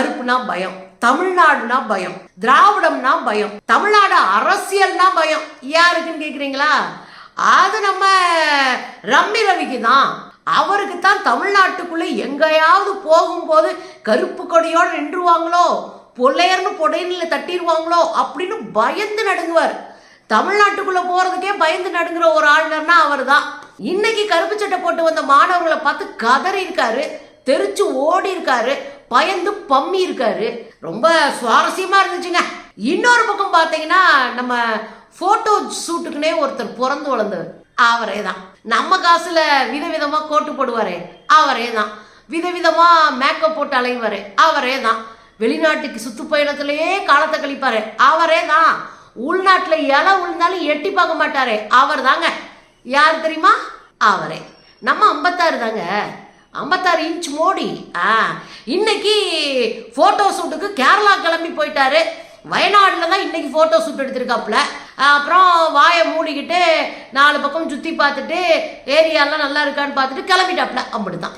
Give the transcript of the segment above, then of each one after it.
கருப்புனா பயம் தமிழ்நாடுனா பயம் திராவிடம்னா பயம் தமிழ்நாடு அரசியல்னா பயம். யாருக்குன்னு கேக்குறீங்களா? அது நம்ம ரம்மி ரவிக்கு தான். அவருக்கு தான் தமிழ்நாட்டுக்குள்ள எங்கேயாவது போகும்போது கருப்பு கொடியோடு நின்றுவாங்களோ பொல்லையர்னு பொடையில தட்டிடுவாங்களோ அப்படின்னு பயந்து நடுங்குவார். தமிழ்நாட்டுக்குள்ள போறதுக்கே பயந்து நடுங்குற ஒரு ஆளுநர்னா அவர் தான். இன்னைக்கு கருப்பு சட்டை போட்டு வந்த மாணவர்களை பார்த்து கதறி இருக்காரு தெரிச்சு ஓடி இருக்காரு பயந்து பம்மி இருக்காரு ரொம்ப சுவாரஸ்யமா இருந்துச்சுங்க. இன்னொரு பக்கம் பார்த்தீங்கன்னா நம்ம போட்டோ ஷூட்டுக்குனே ஒருத்தர் பிறந்து வளர்ந்தவர். அவரே தான் நம்ம காசுல விதவிதமா கோட்டு போடுவார் அவரே தான் விதவிதமா மேக்கப் போட்டு அலைவாரு அவரே தான் வெளிநாட்டுக்கு சுற்றுப்பயணத்திலேயே காலத்தை கழிப்பாரு அவரே தான் உள்நாட்டில் இலை விழுந்தாலும் எட்டி பார்க்க மாட்டாரே அவர் தாங்க யார் தெரியுமா? அவரே. நம்ம ஐம்பத்தாறு தாங்க ஐம்பத்தாறு இன்ச் மோடி. ஆ இன்னைக்கு ஃபோட்டோ ஷூட்டுக்கு கேரளா கிளம்பி போயிட்டாரு. வயநாடில் தான் இன்னைக்கு ஃபோட்டோ ஷூட் எடுத்திருக்காப்புல. அப்புறம் வாயை மூடிக்கிட்டு நாலு பக்கம் சுற்றி பார்த்துட்டு ஏரியாலாம் நல்லா இருக்கான்னு பார்த்துட்டு கிளம்பிட்டாப்புல. அப்படிதான்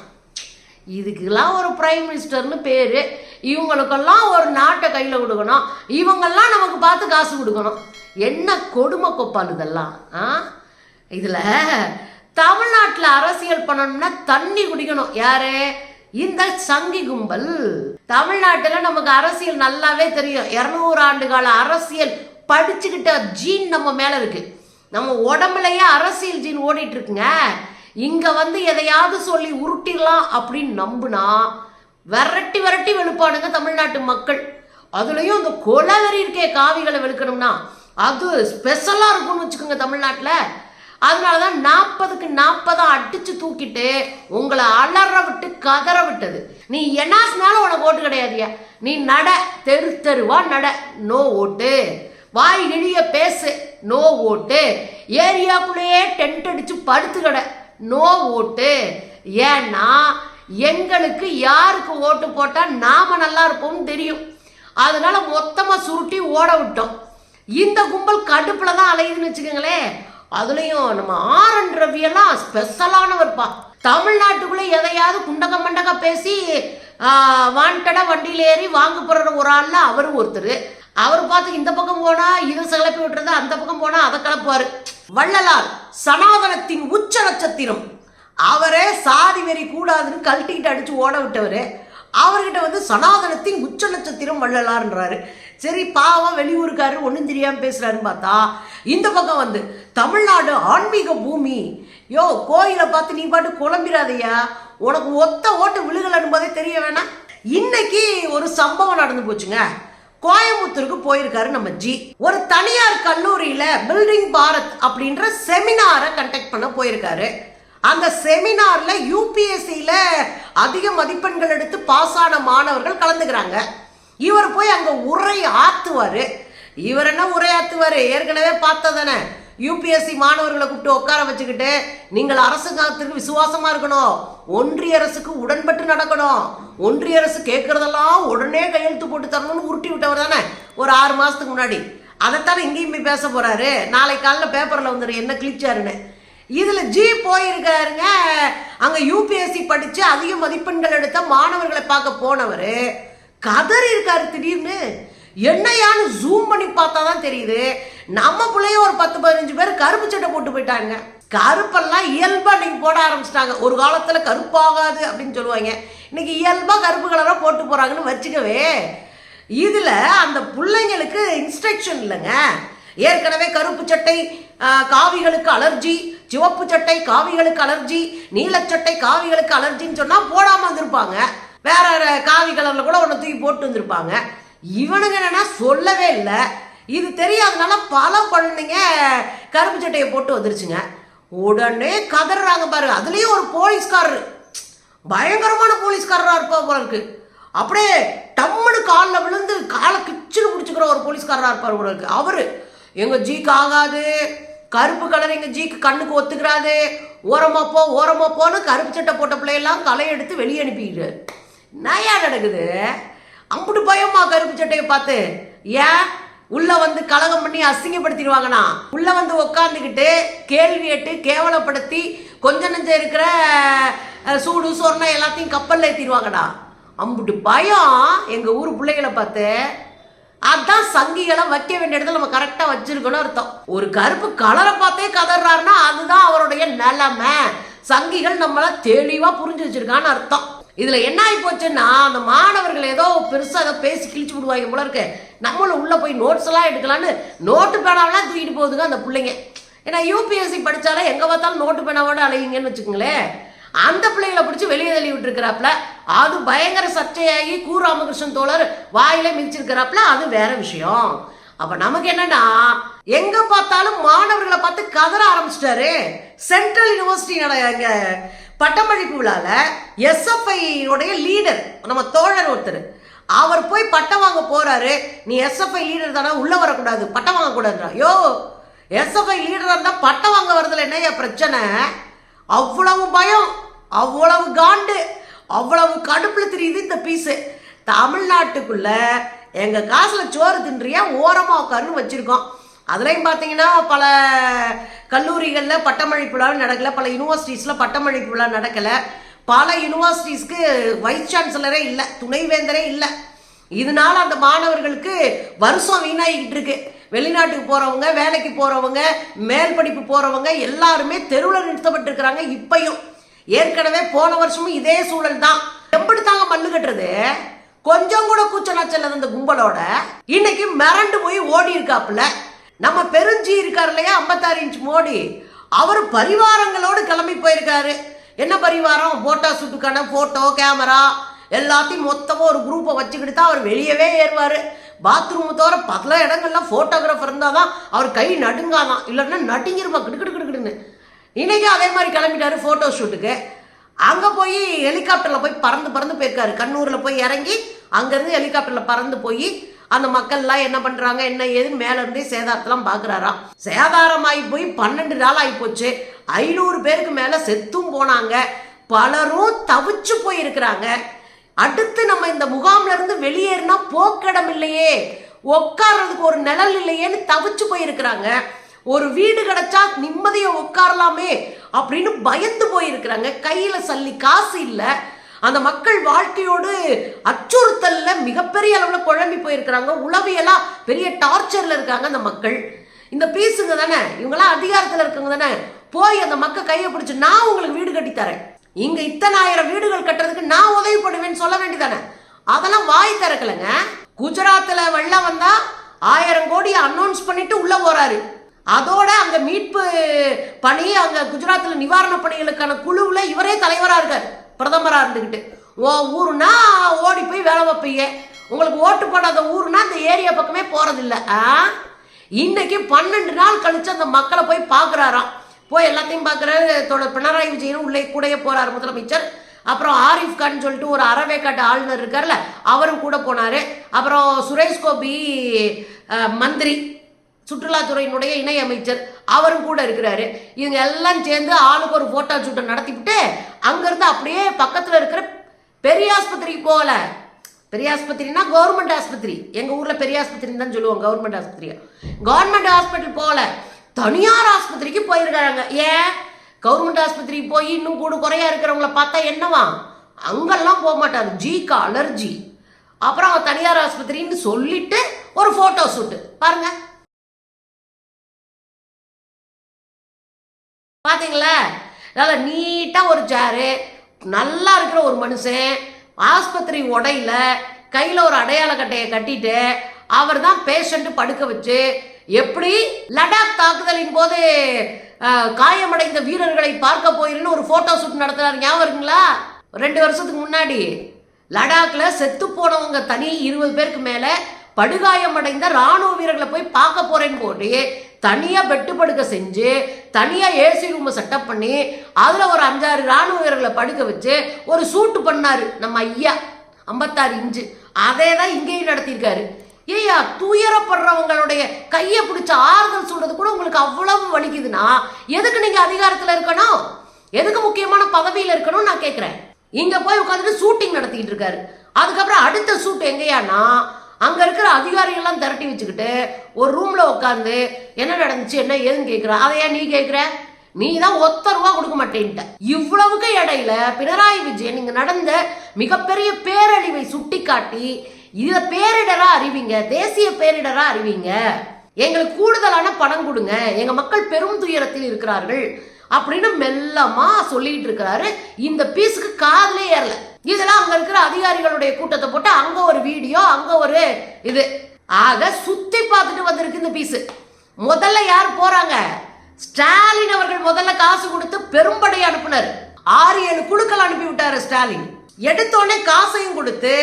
இதுக்கெல்லாம் ஒரு பிரைம் மினிஸ்டர்னு பேர். இவங்களுக்கெல்லாம் ஒரு நாட்டை கையில் கொடுக்கணும். இவங்கெல்லாம் நமக்கு பார்த்து காசு கொடுக்கணும். என்ன கொடுமை கொப்பால் இதெல்லாம் ஆ? இதில் தமிழ்நாட்டில் அரசியல் பண்ணணும்னா தண்ணி குடிக்கணும். யாரு? இந்த சங்கி கும்பல். தமிழ்நாட்டில் நமக்கு அரசியல் நல்லாவே தெரியும். இரநூறு ஆண்டு கால அரசியல் படிச்சுக்கிட்ட ஜீன் நம்ம மேலே இருக்கு. நம்ம உடம்புலயே அரசியல் ஜீன் ஓடிட்டு இருக்குங்க. இங்க வந்து எதையாவது சொல்லி உருட்டிடலாம் அப்படின்னு நம்புனா விரட்டி விரட்டி வெளுப்பானுங்க தமிழ்நாட்டு மக்கள். அதுலயும் இந்த கொலவெறி இருக்கே காவிகளை வெளுக்கணும்னா அது ஸ்பெஷலா இருக்கும்னு வச்சுக்கோங்க தமிழ்நாட்டில். அதனால தான் நாற்பதுக்கு நாற்பதா அடிச்சு தூக்கிட்டு உங்களை அலற விட்டு கதற விட்டது. நீ என்னாசினாலும் உனக்கு ஓட்டு கிடையாதுயா? நீ நட தெரு தெருவா நட. நோ ஓட்டு. வாய் இழிய பேசு. நோ ஓட்டு. ஏரியாக்குள்ளேயே டென்ட் அடிச்சு படுத்து கடை. நோ ஓட்டு. ஏன்னா எங்களுக்கு யாருக்கு ஓட்டு போட்டால் நாம நல்லா இருப்போம்னு தெரியும். அதனால மொத்தமாக சுருட்டி ஓட விட்டோம். இந்த கும்பல் கடுப்பில் தான் அலையுதுன்னு வச்சுக்கோங்களேன். அதுலேயும் நம்ம ஆர் என் ரவியெல்லாம் ஸ்பெஷலானவர்ப்பா தமிழ்நாட்டுக்குள்ளே எதையாவது குண்டக மண்டக பேசி வாண்டடா வண்டியில் ஏறி வாங்க போகிற ஒரு ஆள்ல அவர் ஒருத்தர். அவர் பார்த்து இந்த பக்கம் போனால் இதை கிளப்பி விட்டுறது அந்த பக்கம் போனால் அதை கிளப்புவார் வள்ளலார் சனாதனத்தின் உச்ச நட்சத்திரம். அவரே சாதி வெறி கூடாதுன்னு கழட்டிக்கிட்டு அடித்து ஓட விட்டவர். அவர்கிட்ட வந்து சனாதனத்தின் உச்ச நட்சத்திரம் வள்ளலார்ன்றாரு. சரி பாவம் வெளியூருக்காரு ஒன்றும் தெரியாமல் பேசுகிறாருன்னு பார்த்தா இந்த பக்கம் வந்து தமிழ்நாடு ஆன்மீக பூமி. யோ கோயிலை பார்த்து நீ பாட்டு குழம்பிடாதையா உனக்கு ஒத்த ஓட்டு விழுகலன்னு போதே தெரிய வேணாம். இன்னைக்கு ஒரு சம்பவம் நடந்து போச்சுங்க. கோயம்புத்தூருக்கு போயிருக்காரு நம்ம ஜி. ஒரு தனியார் கல்லூரியில பில்டிங் பாரத் அப்படின்ற செமினாரை கண்டக்ட் பண்ண போயிருக்காரு. அந்த செமினார்ல யூபிஎஸ்சியில அதிக மதிப்பெண்கள் எடுத்து பாஸ் ஆன மாணவர்கள் கலந்துக்கிறாங்க. இவர் போய் அங்க உரை ஆத்துவாரு. இவர் என்ன உரையாத்துவார் ஏற்கனவே பார்த்ததானே? யூபிஎஸ்சி மாணவர்களை கூப்பிட்டு உட்கார வச்சுக்கிட்டு நீங்கள் அரசு காலத்திற்கு விசுவாசமா இருக்கணும். ஒன்றிய அரசுக்கு உடன்பட்டு நடக்கணும். ஒன்றிய அரசு கேட்கறதெல்லாம் உடனே கையெழுத்து போட்டு தரணும்னு உருட்டி விட்டவர் தானே ஒரு ஆறு மாசத்துக்கு முன்னாடி. அதைத்தானே இங்கேயும் போய் பேச போறாரு. நாளை காலைல பேப்பர்ல வந்துடும் என்ன கிழிச்சாருன்னு. இதுல ஜி போயிருக்காருங்க. அங்க யூபிஎஸ்சி படிச்சு அதிக மதிப்பெண்கள் எடுத்த மாணவர்களை பார்க்க போனவர். கதறி இருக்காரு திடீர்னு. என்னையான்னு ஜூம் பண்ணி பார்த்தா தான் தெரியுது. நம்ம பிள்ளைய ஒரு பத்து பதினஞ்சு பேர் கருப்பு சட்டை போட்டு போயிட்டாங்க. கருப்பெல்லாம் இயல்பா இன்னைக்கு போட ஆரம்பிச்சிட்டாங்க. ஒரு காலத்துல கருப்பாகாது அப்படின்னு சொல்லுவாங்க. இன்னைக்கு இயல்பா கருப்பு கலரா போட்டு போறாங்கன்னு வச்சுக்கவே இதுல அந்த பிள்ளைங்களுக்கு இன்ஸ்ட்ரக்ஷன் இல்லைங்க. ஏற்கனவே கருப்பு சட்டை காவிகளுக்கு அலர்ஜி சிவப்பு சட்டை காவிகளுக்கு அலர்ஜி நீலச்சட்டை காவிகளுக்கு அலர்ஜின்னு சொன்னா போடாம வந்திருப்பாங்க. வேற காவி கலரில் கூட ஒன்று தூக்கி போட்டு வந்திருப்பாங்க. இவனுங்க என்னன்னா சொல்லவே இல்லை. இது தெரியாதனால பல குழந்தைங்க கருப்பு சட்டையை போட்டு வந்துருச்சுங்க. உடனே கதறாங்க பாருங்க அதுலேயும் ஒரு போலீஸ்காரர். பயங்கரமான போலீஸ்காரராக இருப்பா போல இருக்கு. அப்படியே டம்முன்னு காலில் விழுந்து காலை கிச்சுன்னு பிடிச்சிக்கிற ஒரு போலீஸ்காரராக இருப்பார் போல இருக்கு. அவர் எங்கள் ஜீக்கு ஆகாது. கருப்பு கலர் எங்கள் ஜீக்கு கண்ணுக்கு ஒத்துக்கிறாது. ஓரமாக போ ஓரமாக போன்னு கருப்பு சட்டை போட்ட பிள்ளையெல்லாம் களை எடுத்து வெளியே அனுப்பிடுறாரு. நயா நடக்குது? அம்புட்டு பயமா கருப்பு சட்டையை பார்த்து ஏன்? உள்ள வந்து கலகம் பண்ணி அசிங்கப்படுத்திடுவாங்கண்ணா. உள்ள வந்து உக்காந்துக்கிட்டு கேள்வி கேட்டு கேவலப்படுத்தி கொஞ்ச நெஞ்சம் இருக்கிற சூடு சொர்ணம் எல்லாத்தையும் கப்பலில் ஏற்றிடுவாங்கடா அம்புட்டு பயம் எங்கள் ஊர் பிள்ளைகளை பார்த்து. அதான் சங்கிகளை வைக்க வேண்டிய இடத்துல நம்ம கரெக்டாக வச்சிருக்கணும் அர்த்தம். ஒரு கருப்பு கலரை பார்த்தே கதறாருன்னா அதுதான் அவருடைய நிலைமை. சங்கிகள் நம்மளை தெளிவாக புரிஞ்சு வச்சிருக்கான்னு அர்த்தம். இதில் என்ன ஆகி போச்சுன்னா அந்த மாணவர்கள் ஏதோ பெருசாக பேசி கிழிச்சு விடுவாங்க போல இருக்கு. நம்மளும் உள்ளே போய் நோட்ஸ் எல்லாம் எடுக்கலான்னு நோட்டு பேனாவெல்லாம் தூக்கிட்டு போகுதுங்க அந்த பிள்ளைங்க. ஏன்னா யூபிஎஸ்சி படித்தாலே எங்கே பார்த்தாலும் நோட்டு பேனாவோட அலையுங்கன்னு வச்சுக்கோங்களேன். அந்த பிள்ளைகளை பிடிச்சி வெளியே தள்ளி விட்டுருக்கிறாப்புல. அது பயங்கர சர்ச்சையாகி கூ ராமகிருஷ்ணன் தோழர் வாயில மிதிச்சிருக்கிறாப்புல. அது வேற விஷயம். அப்ப நமக்கு என்னன்னா எங்க பார்த்தாலும் மாணவர்களை பார்த்து கதற ஆரம்பிச்சிட்டாரு. சென்ட்ரல் யூனிவர்சிட்டி பட்டமளிப்பு விழால எஸ்எஃப்ஐயோடைய லீடர் நம்ம தோழர் ஒருத்தர். அவர் போய் பட்டம் வாங்க போறாரு. நீ எஸ்எஃப்ஐ லீடர் தானே? உள்ள வரக்கூடாது. பட்டம் வாங்கக்கூடாதுன்ற யோ எஸ்எஃப்ஐ லீடராக இருந்தால் பட்டம் வாங்க வரதுல என்ன பிரச்சனை? அவ்வளவு பயம் அவ்வளவு காண்டு அவ்வளவு கடுப்புல தெரியுது இந்த பீஸு தமிழ்நாட்டுக்குள்ள எங்க காசுல சோறு தின்றியா? ஓரமாக உட்காருன்னு வச்சிருக்கோம். அதுலேயும் பார்த்தீங்கன்னா பல கல்லூரிகளில் பட்டமளிப்பு விழா நடக்கல பல யூனிவர்சிட்டிஸில் பட்டமளிப்பு விழா நடக்கலை. பல யூனிவர்சிட்டிஸ்க்கு வைஸ் சான்சலரே இல்லை துணைவேந்தரே இல்லை. இதனால அந்த மாணவர்களுக்கு வருஷம் வீணாகிக்கிட்டு இருக்கு. வெளிநாட்டுக்கு போகிறவங்க வேலைக்கு போகிறவங்க மேல் படிப்பு போகிறவங்க எல்லாருமே தெருவில் நிறுத்தப்பட்டிருக்கிறாங்க இப்பையும். ஏற்கனவே போன வருஷமும் இதே சூழல் தான். எப்படி தாங்க மல்லு கட்டுறது? கொஞ்சம் கூட கூச்ச நச்சல் அந்த கும்பலோட இன்னைக்கு மிரண்டு போய் ஓடி இருக்காப்புல நம்ம பெருஞ்சி இருக்கார் இல்லையா ஐம்பத்தாறு இன்ச் மோடி? அவர் பரிவாரங்களோடு கிளம்பி போயிருக்காரு. என்ன பரிவாரம்? போட்டோ ஷூட்டுக்கான ஃபோட்டோ கேமரா எல்லாத்தையும் மொத்தமாக ஒரு குரூப்பை வச்சுக்கிட்டு தான் அவர் வெளியவே ஏறுவார். பாத்ரூம் தவிர பல இடங்கள்ல ஃபோட்டோகிராஃபர் இருந்தால் தான் அவர் கை நடுங்காதான் இல்லைன்னா நடுங்கிருமா கிடுக்கிடு கிடுக்கிடுன்னு இன்னைக்கு அதே மாதிரி கிளம்பிட்டாரு ஃபோட்டோ ஷூட்டுக்கு அங்கே போய் ஹெலிகாப்டரில் போய் பறந்து பறந்து போயிருக்காரு. கண்ணூரில் போய் இறங்கி அங்கேருந்து ஹெலிகாப்டரில் பறந்து போய் அந்த மக்கள்லாம் என்ன பண்ணுறாங்க என்ன ஏதுன்னு மேலே இருந்தே சேதாரத்தெல்லாம் பார்க்குறாராம் சேதாரமாகி போய் பன்னெண்டு நாள் ஆகி போச்சு. ஐநூறு பேருக்கு மேலே செத்தும் போனாங்க. பலரும் தவிச்சு போயிருக்கிறாங்க. அடுத்து நம்ம இந்த முகாம்ல இருந்து வெளியேறினா போக்கிடம் இல்லையே. உட்கார்றதுக்கு ஒரு நிழல் இல்லையேன்னு தவிச்சு போயிருக்கிறாங்க. ஒரு வீடு கிடைச்சா நிம்மதியை உட்காரலாமே அப்படின்னு பயந்து போயிருக்கிறாங்க. கையில சல்லி காசு இல்லை. அந்த மக்கள் வாழ்க்கையோடு அச்சுறுத்தல்ல மிகப்பெரிய அளவில் குழம்பி போயிருக்கிறாங்க. உளவியலா பெரிய டார்ச்சர்ல இருக்காங்க அந்த மக்கள். இந்த பீஸுங்க தானே? இவங்கெல்லாம் அதிகாரத்தில் இருக்கவங்க தானே? போய் அந்த மக்கள் கையை பிடிச்சி நான் உங்களுக்கு வீடு கட்டி தரேன். இங்க இத்தனை ஆயிரம் வீடுகள் கட்டுறதுக்கு நான் உதவி பண்ணுவேன்னு சொல்ல வேண்டியதானே? அதெல்லாம் வாய் திறக்கலைங்க. குஜராத்தில் வெள்ளம் வந்தா ஆயிரம் கோடி அனௌன்ஸ் பண்ணிட்டு உள்ள போறாரு. அதோட அங்க மீட்பு பணி அங்க குஜராத்தில் நிவாரண பணிகளுக்கான குழுவில் இவரே தலைவராக இருக்கார். பிரதமராக இருந்துக்கிட்டு ஓ ஊருனா ஓடி போய் வேலை வைப்பீங்க. உங்களுக்கு ஓட்டு போடாத ஊருனா அந்த ஏரியா பக்கமே போகிறதில்ல ஆ? இன்னைக்கு பன்னெண்டு நாள் கழிச்சு அந்த மக்களை போய் பார்க்குறாராம் போய் எல்லாத்தையும் பார்க்குறாரு தொடர் பினராயி விஜயனும் உள்ளே கூடயே போகிறார் முதலமைச்சர். அப்புறம் ஆரிஃப் கான் சொல்லிட்டு ஒரு அறவேக்காட்டு ஆளுநர் இருக்கார்ல அவரும் கூட போனாரு. அப்புறம் சுரேஷ் கோபி மந்திரி. சுற்றுலாத்துறையினுடைய இணை அமைச்சர் அவரும் கூட இருக்கிறாரு. இவங்க எல்லாம் சேர்ந்து ஆளுக்கு ஒரு போட்டோ ஷூட்டை நடத்திவிட்டு அங்கேருந்து அப்படியே பக்கத்தில் இருக்கிற பெரிய ஆஸ்பத்திரிக்கு போகல. பெரிய ஆஸ்பத்திரினா கவர்மெண்ட் ஆஸ்பத்திரி. எங்கள் ஊரில் பெரிய ஆஸ்பத்திரின்னு தான் சொல்லுவோம் கவர்மெண்ட் ஆஸ்பத்திரி. கவர்மெண்ட் ஹாஸ்பிட்டல் போகல. தனியார் ஆஸ்பத்திரிக்கு போயிருக்காங்க. ஏன்? கவர்மெண்ட் ஆஸ்பத்திரிக்கு போய் இன்னும் கூட குறையா இருக்கிறவங்கள பார்த்தா என்னவா? அங்கெல்லாம் போக மாட்டார் ஜீக்கா அலர்ஜி அப்புறம் தனியார் ஆஸ்பத்திரின்னு சொல்லிட்டு ஒரு ஃபோட்டோ ஷூட்டு பாருங்கள் பார்த்தீங்களா நல்லா நீட்டாக ஒரு சேரு நல்லா இருக்கிற ஒரு மனுஷன் ஆஸ்பத்திரி உடையில கையில் ஒரு அடையாள கட்டையை கட்டிட்டு அவர் தான் பேஷண்ட்டு படுக்க வச்சு எப்படி லடாக் தாக்குதலின் போது காயமடைந்த வீரர்களை பார்க்க போயிருன்னு ஒரு ஃபோட்டோ ஷூட் நடத்துறாரு. ஞாபகம் இருக்குங்களா? ரெண்டு வருஷத்துக்கு முன்னாடி லடாக்ல செத்து போனவங்க தனி இருபது பேருக்கு மேல படுகாயமடைந்த ராணுவ வீரர்களை போய் பார்க்க போறேன்னு போட்டு தனியாக பெட்டு படுக்க செஞ்சு தனியாக ஏசி ரூமை செட்டப் பண்ணி அதில் ஒரு அஞ்சாறு ராணுவ வீரர்களை படுக்க வச்சு ஒரு சூட்டு பண்ணார் நம்ம ஐயா ஐம்பத்தாறு இன்ச்சு. அதே தான் இங்கேயும் நடத்தியிருக்காரு. ஏய்யா துயரப்படுறவங்களுடைய கையை பிடிச்ச ஆறுதல் சொல்றது கூட உங்களுக்கு அவ்வளவு வலிக்குதுன்னா எதுக்கு நீங்க அதிகாரத்தில் இருக்கணும்? எதுக்கு முக்கியமான பதவியில் இருக்கணும் நான் கேட்குறேன் இங்க போய் உட்காந்துட்டு ஷூட்டிங் நடத்திக்கிட்டு இருக்காரு. அதுக்கப்புறம் அடுத்த ஷூட் எங்கேயானா அங்கே இருக்கிற அதிகாரிகள்லாம் திரட்டி வச்சுக்கிட்டு ஒரு ரூமில் உட்காந்து என்ன நடந்துச்சு என்ன ஏதுன்னு கேட்குற அதை ஏன் நீ கேட்குற நீ தான் ஒத்த ரூபா கொடுக்க மாட்டேன்ட்ட. இவ்வளவுக்கு இடையில பினராயி விஜயன் இங்கே நடந்த மிகப்பெரிய பேரழிவை சுட்டிக்காட்டி இதை பேரிடராக அறிவிங்க தேசிய பேரிடராக அறிவிங்க. எங்களுக்கு கூடுதலான பணம் கொடுங்க எங்கள் மக்கள் பெரும் துயரத்தில் இருக்கிறார்கள் அப்படின்னு மெல்லமாக சொல்லிட்டு இருக்கிறாரு. இந்த பீஸுக்கு காதலே ஏறல. இதெல்லாம் அங்க இருக்கிற அதிகாரிகளுடைய கூட்டத்தை போட்டு அங்க ஒரு வீடியோ அங்க ஒரு இது. ஆக சுத்தி பார்த்துட்டு வந்திருக்கு இந்த பீஸ். முதல்ல யார் போறாங்க? ஸ்டாலின் அவர்கள் முதல்ல காசு கொடுத்து பெரும்படை அனுப்புனர். ஆறு ஏழு குழுக்கள் அனுப்பி விட்டாரு ஸ்டாலின். எடுத்தோடனே காசையும் கொடுத்து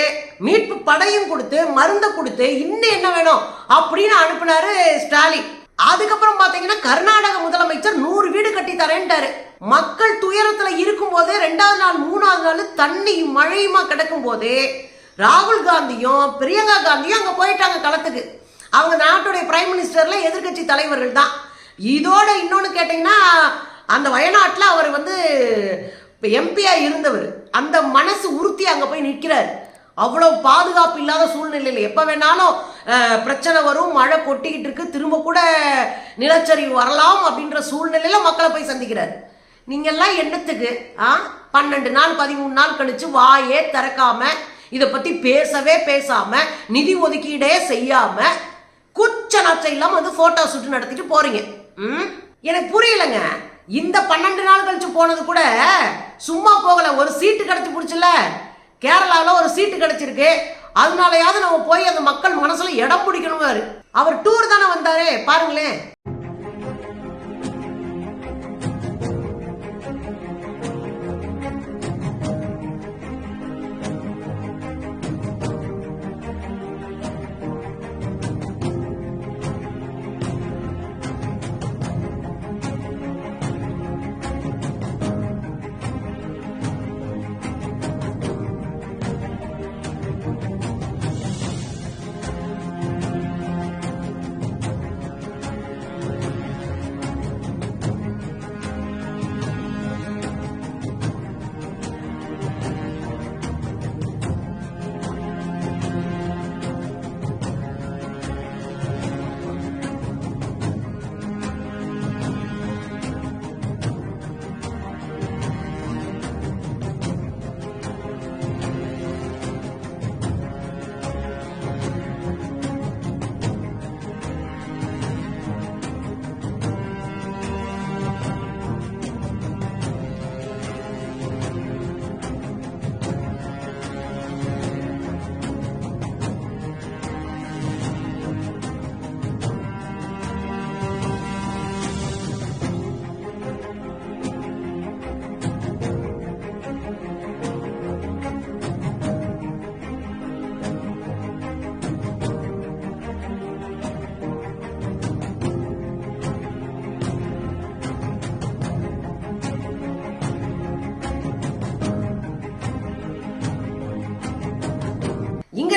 மீட்பு படையும் கொடுத்து மருந்தை கொடுத்து இன்னும் என்ன வேணும் அப்படின்னு அனுப்புனாரு ஸ்டாலின். அதுக்கப்புறம் பாத்தீங்கன்னா கர்நாடக முதலமைச்சர் நூறு வீடு கட்டி தரேன்ட்டாரு. மக்கள் துயரத்துல இருக்கும் போதே ரெண்டாவது நாள் மூணாவது நாள் தண்ணியும் மழையுமா கிடக்கும் போதே ராகுல் காந்தியும் பிரியங்கா காந்தியும் அங்க போயிட்டாங்க களத்துக்கு. அவங்க நாட்டுடைய பிரைம் மினிஸ்டர்ல எதிர்க்கட்சி தலைவர்கள் தான். இதோட இன்னொன்று கேட்டீங்கன்னா அந்த வயநாட்டில் அவர் வந்து இப்போ எம்பியா இருந்தவர். அந்த மனசு உறுத்தி அங்கே போய் நிற்கிறார் அவ்வளோ பாதுகாப்பு இல்லாத சூழ்நிலையில் எப்போ வேணாலும் பிரச்சனை வரும் மழை கொட்டிக்கிட்டு இருக்கு திரும்ப கூட நிலச்சரிவு வரலாம் அப்படின்ற சூழ்நிலையில் மக்களை போய் சந்திக்கிறார். நீங்கள்லாம் என்னத்துக்கு ஆ பன்னெண்டு நாள் பதிமூணு நாள் கழிச்சு வாயே திறக்காம இதை பற்றி பேசவே பேசாம நிதி ஒதுக்கீடே செய்யாம குச்ச நச்சம் இல்லாமல் வந்து ஃபோட்டோ ஷூட் நடத்திட்டு போறீங்க. ம்? எனக்கு புரியலங்க. இந்த பன்னெண்டு நாள் கழிச்சு போனது கூட சும்மா போகல. ஒரு சீட்டு கிடச்சி பிடிச்சல. கேரளாவில் ஒரு சீட்டு கிடைச்சிருக்கு. அதனாலயாவது நம்ம போய் அந்த மக்கள் மனசுல இடம் பிடிக்கணும் அவர் டூர் தானே வந்தாரு பாருங்களேன்.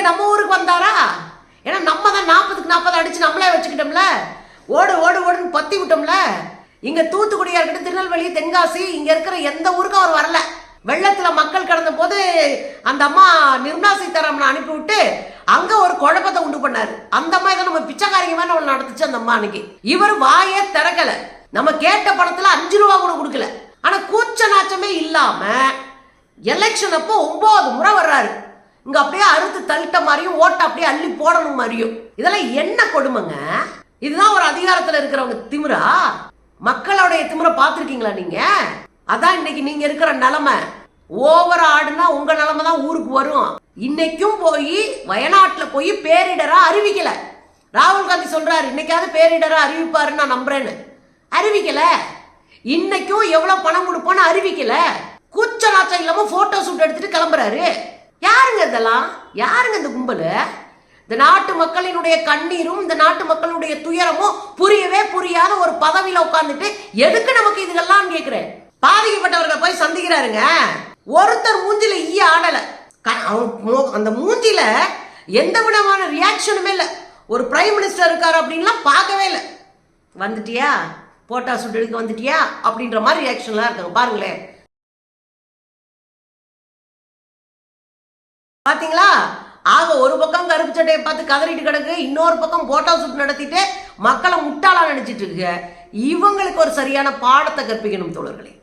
இங்க நம்ம ஊருக்கு வந்தாரா? ஏன்னா நம்ம தான் நாற்பதுக்கு நாற்பது அடிச்சு நம்மளே வச்சுக்கிட்டோம்ல. ஓடு ஓடு ஓடுன்னு பத்தி விட்டோம்ல. இங்க தூத்துக்குடியா இருக்கட்டும் திருநெல்வேலி தென்காசி இங்கே இருக்கிற எந்த ஊருக்கும் அவர் வரல. வெள்ளத்துல மக்கள் கடந்த போது அந்த அம்மா நிர்மலா சீதாராமனை அனுப்பிவிட்டு அங்கே ஒரு குழப்பத்தை உண்டு பண்ணாரு. அந்த அம்மா இதை நம்ம பிச்சைக்காரிங்க மாதிரி அவள் நடத்துச்சு அந்த அம்மா அன்னைக்கு. இவர் வாயே திறக்கல. நம்ம கேட்ட பணத்தில் அஞ்சு ரூபா கூட கொடுக்கல. ஆனா கூச்ச நாச்சமே இல்லாம எலெக்ஷன் அப்போ ஒம்பது முறை வர்றாரு. இங்க அப்படியே அறுத்து தள்ளிட்ட மாதிரியும் ஓட்டை அப்படியே அள்ளி போடணும் மாதிரியும். இதெல்லாம் என்ன கொடுமைங்க? இதுதான் ஒரு அதிகாரத்துல இருக்கிறவங்க திமிரா? மக்களுடைய திமிரை பார்த்துருக்கீங்களா நீங்க? அதான் இன்னைக்கு நீங்க இருக்கிற நிலைமை. ஓவர் ஆடுனா உங்க நிலைமை தான் ஊருக்கு வரும். இன்னைக்கும் போய் வயநாட்டில் போய் பேரிடரா அறிவிக்கல. ராகுல் காந்தி சொல்றாரு இன்னைக்காவது பேரிடரா அறிவிப்பாருன்னு நான் நம்புறேன்னு. அறிவிக்கல. இன்னைக்கும் எவ்வளவு பணம் கொடுப்போன்னு அறிவிக்கல. கூச்ச நாச்சம் இல்லாம போட்டோ ஷூட் எடுத்துட்டு கிளம்புறாரு. யாருங்க இதெல்லாம்? யாருங்க இந்த கும்பல்? இந்த நாட்டு மக்களினுடைய கண்ணீரும் இந்த நாட்டு மக்களுடைய துயரமும் புரியவே புரியாத ஒரு பதவியில உட்காந்துட்டு எதுக்கு நமக்கு இதுகெல்லாம் கேட்கிறேன்? பாதிக்கப்பட்டவர்களை போய் சந்திக்கிறாருங்க. ஒருத்தர் மூஞ்சில ஈய ஆடல. க- அவன் அந்த மூஞ்சில எந்த விதமான ரியாக்ஷனுமே இல்லை. ஒரு பிரைம் மினிஸ்டர் இருக்காரு அப்படின்லாம் பார்க்கவே இல்லை. வந்துட்டியா? போட்டா சுட்டு எடுக்க வந்துட்டியா? அப்படின்ற மாதிரி ரியாக்ஷன்லாம் இருக்காங்க. பாருங்களேன். பாத்தீங்களா? ஆக ஒரு பக்கம் கருப்பு சட்டையை பார்த்து கதறிட்டு கிடக்கு இன்னொரு பக்கம் போட்டோ ஷூட் நடத்திட்டு மக்களை முட்டாளா நினைச்சிட்டு இருக்கு. இவங்களுக்கு ஒரு சரியான பாடத்தை கற்பிக்கணும் தோழர்களே.